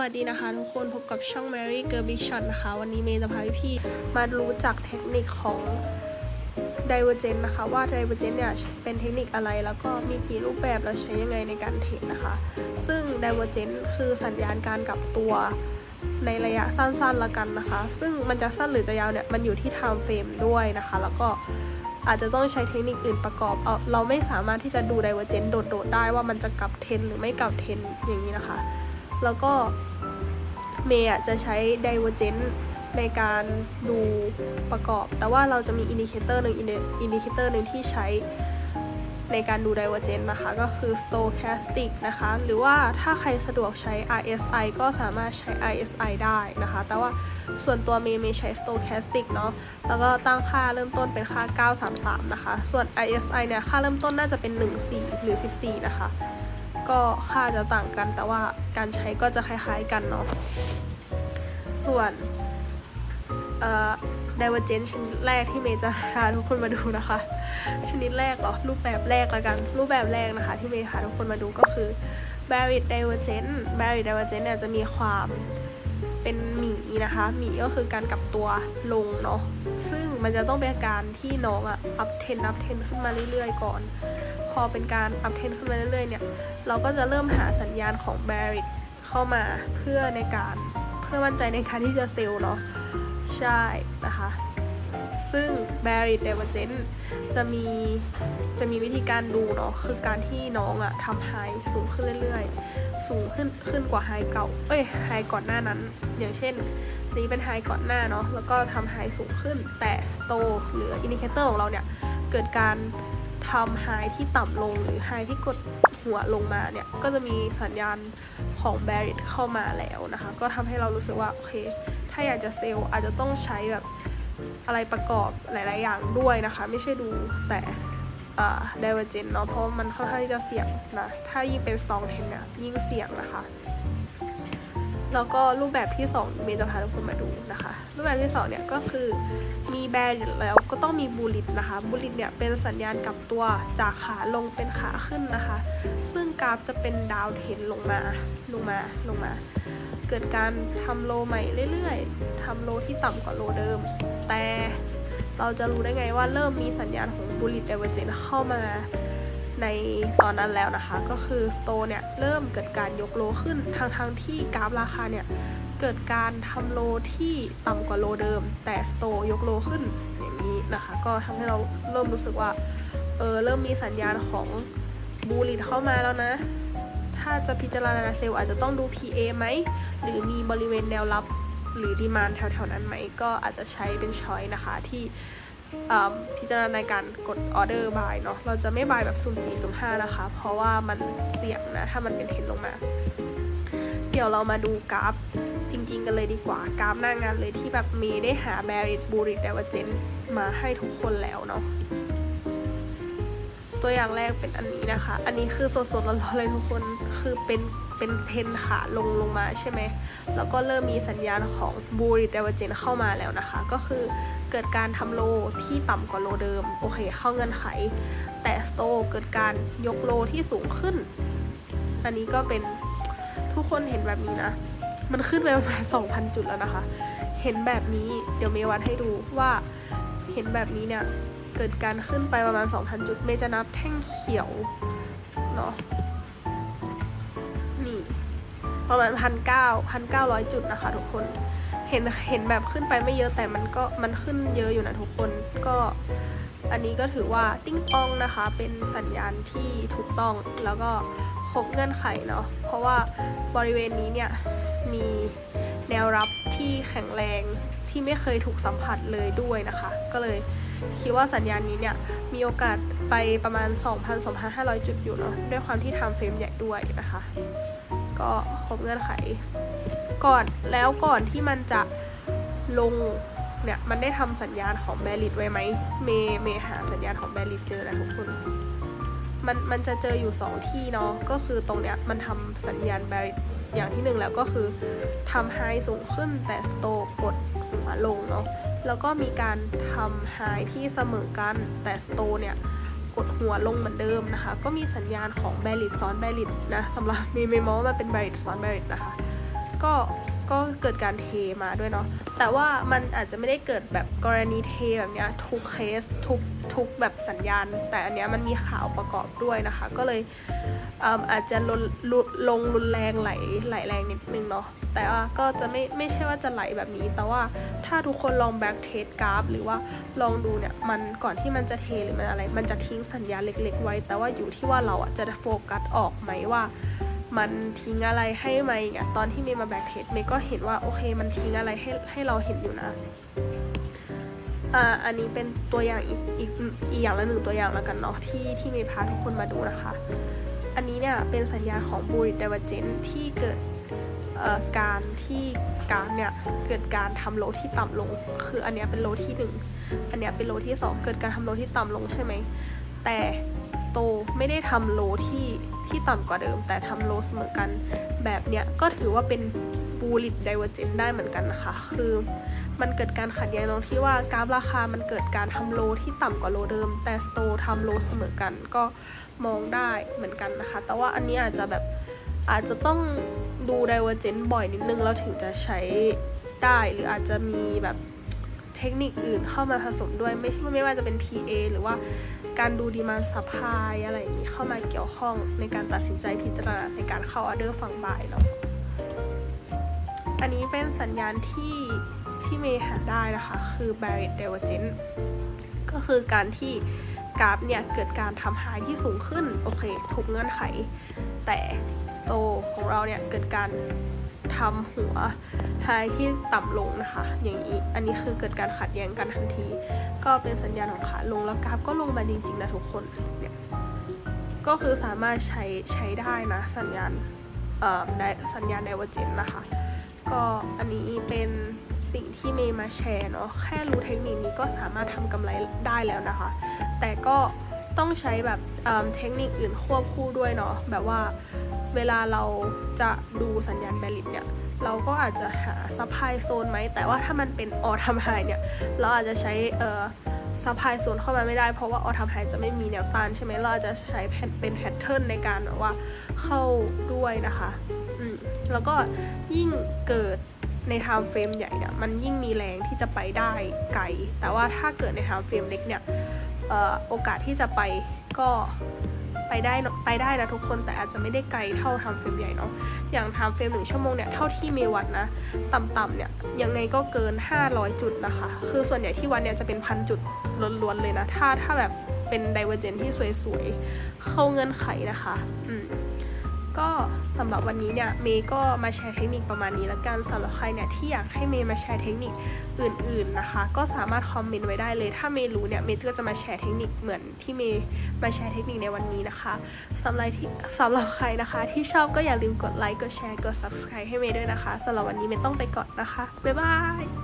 วัสดีนะคะทุกคนพบกับช่อง Mary g i r b i s h o t นะคะ วันนี้เมย์จะพาพี่มารู้จักเทคนิคของ Divergent นะคะ ว่า Divergent เนี่ยเป็นเทคนิคอะไรแล้วก็มีกี่รูปแบบแล้วใช้ยังไงในการเทรดนะคะ ซึ่ง Divergent คือสัญญาณการกลับตัวในระยะสั้นๆละกันนะคะ ซึ่งมันจะสั้นหรือจะยาวเนี่ยมันอยู่ที่ time frame ด้วยนะคะ แล้วก็อาจจะต้องใช้เทคนิคอื่นประกอบเอเราไม่สามารถที่จะดู Divergent โดดๆได้ว่ามันจะกลับเทนหรือไม่กลับเทนอย่างนี้นะคะ แล้วก็เมย์จะใช้ divergent ในการดูประกอบ แต่ว่าเราจะมีอินดิเคเตอร์หนึ่งอินดิเคเตอร์หนึ่งที่ใช้ในการดู divergent นะคะ ก็คือ stochastic นะคะ หรือว่าถ้าใครสะดวกใช้ RSI ก็สามารถใช้ RSI ได้นะคะ แต่ว่าส่วนตัวเมย์เมย์ใช้ stochastic เนาะแล้วก็ตั้งค่าเริ่มต้นเป็นค่า 933 นะคะ ส่วน RSI เนี่ย ค่าเริ่มต้นน่าจะเป็น 14 หรือ 14 นะคะ ก็ค่าจะต่างกัน แต่ว่าการใช้ก็จะคล้ายๆกันเนาะ ส่วนเอ่อ divergent ชนิดแรกที่เมย์จะพาทุกคนมาดูนะคะ ชนิดแรกเหรอ รูปแบบแรกละกัน รูปแบบแรกนะคะ ที่เมย์พาทุกคนมาดูก็คือ buried divergent buried divergent เนี่ยจะมีความเป็นหมีนะคะหมีก็คือการกลับตัวลงเนาะซึ่งมันจะต้องเป็นการที่น้องอะ up trend up trend ขึ้นมาเรื่อยๆ ก่อน พอเป็นการ up trend ขึ้นมาเรื่อยๆเนี่ยเราก็จะเริ่มหาสัญญาณของ b e a r i s เข้ามาเพื่อในการเพื่อมั่นใจในการที่จะเซลล์เนาะใช่นะคะซึ่ง bearish divergent จะมีจะมีวิธีการดูเนาะคือการที่น้องอะทำไฮสูงขึ้นเรื่อยๆ สูงขึ้นขึ้นกว่าไฮเก่า เอ้ยไฮก่อนหน้านั้น อย่างเช่น นี้เป็นไฮก่อนหน้าเนาะแล้วก็ทำไฮสูงขึ้นแต่ s t o หรืออินดิเคเตอร์ของเราเนี่ย เกิดการ ทำไฮที่ต่ำลงหรือไฮที่กดหัวลงมาเนี่ย ก็จะมีสัญญาณของ bearish เข้ามาแล้วนะคะ ก็ทำให้เรารู้สึกว่า โอเค ถ้าอยากจะเซลล์อาจจะต้องใช้แบบอะไรประกอบหลาย ๆ อย่างด้วยนะคะ ไม่ใช่ดูแต่อ่า divergent เนาะเพราะมันค่อนข้างที่จะเสี่ยงนะ ถ้ายิ่งเป็น strong t e n เนี่ยยิ่งเสี่ยงนะคะ แล้วก็รูปแบบที่2เมย์จะพาทุกคนมาดูนะคะ รูปแบบที่2เนี่ยก็คือมีแบร์แล้วก็ต้องมีบูลิตนะคะบูลิตเนี่ยเป็นสัญญาณกลับตัวจากขาลงเป็นขาขึ้นนะคะ ซึ่งกราฟจะเป็นดาวเทนลงมาลงมาลงมา เกิดการทำโลใหม่เรื่อยๆทำโลที่ต่ำกว่าโลเดิม แต่เราจะรู้ได้ไงว่าเริ่มมีสัญญาณของบูลิตเดเวอร์เจนเข้ามา ในตอนนั้นแล้วนะคะ ก็คือสโตเนี่ยเริ่มเกิดการยกโลขึ้นทางทางที่กราฟราคาเนี่ยเกิดการทำโลที่ต่ำกว่าโลเดิม แต่สโตยกโลขึ้นอย่างนี้นะคะ ก็ทำให้เราเริ่มรู้สึกว่าเออเริ่มมีสัญญาณของบูลิตเข้ามาแล้วนะ ถ้าจะพิจารณาเซลล์อาจจะต้องดู PA ไหม หรือมีบริเวณแนวรับหรือดีมานแถวๆนั้นไหม ก็อาจจะใช้เป็นช้อยนะคะที่ พิจารณาในการกดออเดอร์บายเนาะเราจะไม่บายแบบสุ่ม4สุ่ม5นะคะ เพราะว่ามันเสี่ยงนะถ้ามันเป็นเทรนลงมา เดี๋ยวเรามาดูกราฟจริงๆกันเลยดีกว่ากราฟหน้างานเลยที่แบบมีได้หา Bearish Bullish Divergent มาให้ทุกคนแล้วเนาะ ตัวอย่างแรกเป็นอันนี้นะคะ อันนี้คือสดๆร้อนๆเลยทุกคน คือเป็นเป็นเทรนขาลงลงมาใช่ไหม แล้วก็เริ่มมีสัญญาณของ Bullish Divergent เข้ามาแล้วนะคะ ก็คือเกิดการทำโลที่ต่ำกว่าโลเดิม โอเค เข้าเงื่อนไข แต่สโตเกิดการยกโลที่สูงขึ้น อันนี้ก็เป็นทุกคนเห็นแบบนี้นะ มันขึ้นไปประมาณ2,000 จุดแล้วนะคะ เห็นแบบนี้ เดี๋ยวเมย์วัดให้ดูว่าเห็นแบบนี้เนี่ย เกิดการขึ้นไปประมาณ 2,000 จุด เมย์จะนับแท่งเขียวเนาะนี่ประมาณพันเก้าพันเก้าร้อยจุดนะคะทุกคน เห็นเห็นแบบขึ้นไปไม่เยอะแต่มันก็มันขึ้นเยอะอยู่นะทุกคนก็อันนี้ก็ถือว่าติ้งปองนะคะ เป็นสัญญาณที่ถูกต้องแล้วก็ครบเงื่อนไขเนาะเพราะว่าบริเวณนี้เนี่ยมีแนวรับที่แข็งแรงที่ไม่เคยถูกสัมผัสเลยด้วยนะคะ ก็เลย คิดว่าสัญญาณนี้เนี่ยมีโอกาสไปประมาณ 2,000-2,500 จุดอยู่เนาะด้วยความที่ทำเฟรมใหญ่ด้วยนะคะ ก็ครบเงื่อนไข ก่อนแล้วก่อนที่มันจะลงเนี่ยมันได้ทำสัญญาณของแบริดไว้ไหมเมย์เมย์หาสัญญาณของแบริดเจอนะทุกคนมันมันจะเจออยู่ 2 ที่เนาะก็คือตรงเนี้ยมันทำสัญญาณแบริดอย่างที่หนึ่งแล้วก็คือทำไฮสูงขึ้นแต่สโตกดหัวลงเนาะ แล้วก็มีการทำไฮที่เสมอกัน แต่สโตเนี่ยกดหัวลงเหมือนเดิมนะคะ ก็มีสัญญาณของแบริดซ้อนแบริดนะสำหรับมีเมมอว่ามันเป็นแบริดซ้อนแบริดนะคะ ก็ก็เกิดการเทมาด้วยเนาะแต่ว่ามันอาจจะไม่ได้เกิดแบบกรณีเทแบบเนี้ยทุกเคสทุก ทุกแบบสัญญาณ แต่อันเนี้ยมันมีข่าวประกอบด้วยนะคะ ก็เลยเอิ่มอาจจะลนลุลงรุนแรงไหลไหลแรงนิดนึงเนาะแต่ว่าก็จะไม่ไม่ใช่ว่าจะไหลแบบนี้ แต่ว่าถ้าทุกคนลองแบ็กเทสกราฟหรือว่าลองดูเนี่ยมันก่อนที่มันจะเทหรือมันอะไร มันจะทิ้งสัญญาณเล็ก ๆ ไว้ แต่ว่าอยู่ที่ว่าเราอะจะโฟกัสออกไหมว่ามันทิ้งอะไรให้ไหมอย่างเงี้ยตอนที่เมย์มาแบ็กเทสเมย์ก็เห็นว่าโอเค มันทิ้งอะไรให้ให้เราเห็นอยู่นะ อ่าอันนี้เป็นตัวอย่างอีกอีกอีกอย่างละหนึ่งตัวอย่างแล้วกันเนาะที่ที่เมย์พาทุกคนมาดูนะคะ อันนี้เนี่ยเป็นสัญญาณของบูริ d ดเวเจนที่เกิดการที่กราฟเนี่ยเกิดการทำโลที่ต่ำลง คืออันเนี้ยเป็นโลที่หนึ่งอันเนี้ยเป็นโลที่สองเกิดการทำโลที่ต่ำลงใช่ไหม แต่สโตไม่ได้ทำโลที่ที่ต่ำกว่าเดิม แต่ทำโลเสมอกันแบบเนี้ยก็ถือว่าเป็น บูริ d ดเวอร์เจนได้เหมือนกันนะคะ คือมันเกิดการขัดแย้งตรงที่ว่ากราฟราคามันเกิดการทำโลที่ต่ำกว่าโลเดิม แต่สโตทำโลเสมอกันก็มองได้เหมือนกันนะคะ แต่ว่าอันนี้อาจจะแบบอาจจะต้องดู divergent บ่อยนิดนึงแล้วถึงจะใช้ได้หรืออาจจะมีแบบเทคนิคอื่นเข้ามาผสมด้วยไม่ไม่ว่าจะเป็น PA หรือว่าการดูดีมานซัพพลายอะไรอย่างนี้เข้ามาเกี่ยวข้องในการตัดสินใจพิจารณาในการเข้าออเดอร์ฝั่งบ่ายเนาะ อันนี้เป็นสัญญาณที่ที่เมย์หาได้นะคะ คือ Barrett Divergence ก็คือการที่กราฟเนี่ย เกิดการทำ high ที่สูงขึ้น โอเค ถูกเงื่อนไข แต่ Stow ของเราเนี่ย เกิดการทำหัว high ที่ต่ำลงนะคะ อย่างนี้ อันนี้คือเกิดการขัดแย้งกันทันที ก็เป็นสัญญาณของขาลงแล้วกราฟก็ลงมาจริงๆนะทุกคนเนี่ยก็คือสามารถใช้ใช้ได้นะ สัญญาณเอ่อสัญญาณ Divergence นะคะ ก็อันนี้เป็นสิ่งที่เมย์มาแชร์เนาะแค่รู้เทคนิคนี้ก็สามารถทำกำไรได้แล้วนะคะ แต่ก็ต้องใช้แบบเเทคนิคอื่นควบคู่ด้วยเนาะแบบว่าเวลาเราจะดูสัญญาณแบลิตเนี่ยเราก็อาจจะหาซัพพลายโซนไหม แต่ว่าถ้ามันเป็นออทำไฮเนี่ย เราอาจจะใช้เอ่อซัพพลายโซนเข้ามาไม่ได้ เพราะว่าออทำไฮจะไม่มีแนวต้านใช่ไหมเราอาจจะใช้เป็นแพทเทิร์นในการแบบว่าเข้าด้วยนะคะ แล้วก็ยิ่งเกิดในไทม์เฟรมใหญ่เนี่ยมันยิ่งมีแรงที่จะไปได้ไกล แต่ว่าถ้าเกิดในไทม์เฟรมเล็กเนี่ยออโอกาสที่จะไปก็ไปได้ไปได้นะทุกคนแต่อาจจะไม่ได้ไกลเท่าทม์เฟรมใหญ่เนาะอย่างทม์เฟรมหนึ่งชั่วโมงเนี่ยเท่าที่เมวัดนะต่ำๆเนี่ยยังไงก็เกิน 500 จุดนะคะ คือส่วนใหญ่ที่วัดเนี่ยจะเป็นพันจุดล้วนๆเลยนะ ถ้าถ้าแบบเป็นไดเวอร์เจนที่สวยๆ เข้าเงื่อนไขนะคะ อืม ก็สำหรับวันนี้เนี่ยเมย์ก็มาแชร์เทคนิคประมาณนี้ละกันสำหรับใครเนี่ยที่อยากให้เมย์มาแชร์เทคนิคอื่น ๆนะคะ ก็สามารถคอมเมนต์ไว้ได้เลย ถ้าเมย์รู้เนี่ยเมย์ก็จะมาแชร์เทคนิคเหมือนที่เมย์มาแชร์เทคนิคในวันนี้นะคะสำหรับที่สำหรับใครนะคะ ที่ชอบก็อย่าลืมกดไลค์กดแชร์กด subscribe ให้เมย์ด้วยนะคะสำหรับวันนี้เมย์ต้องไปก่อนนะคะบ๊ายบาย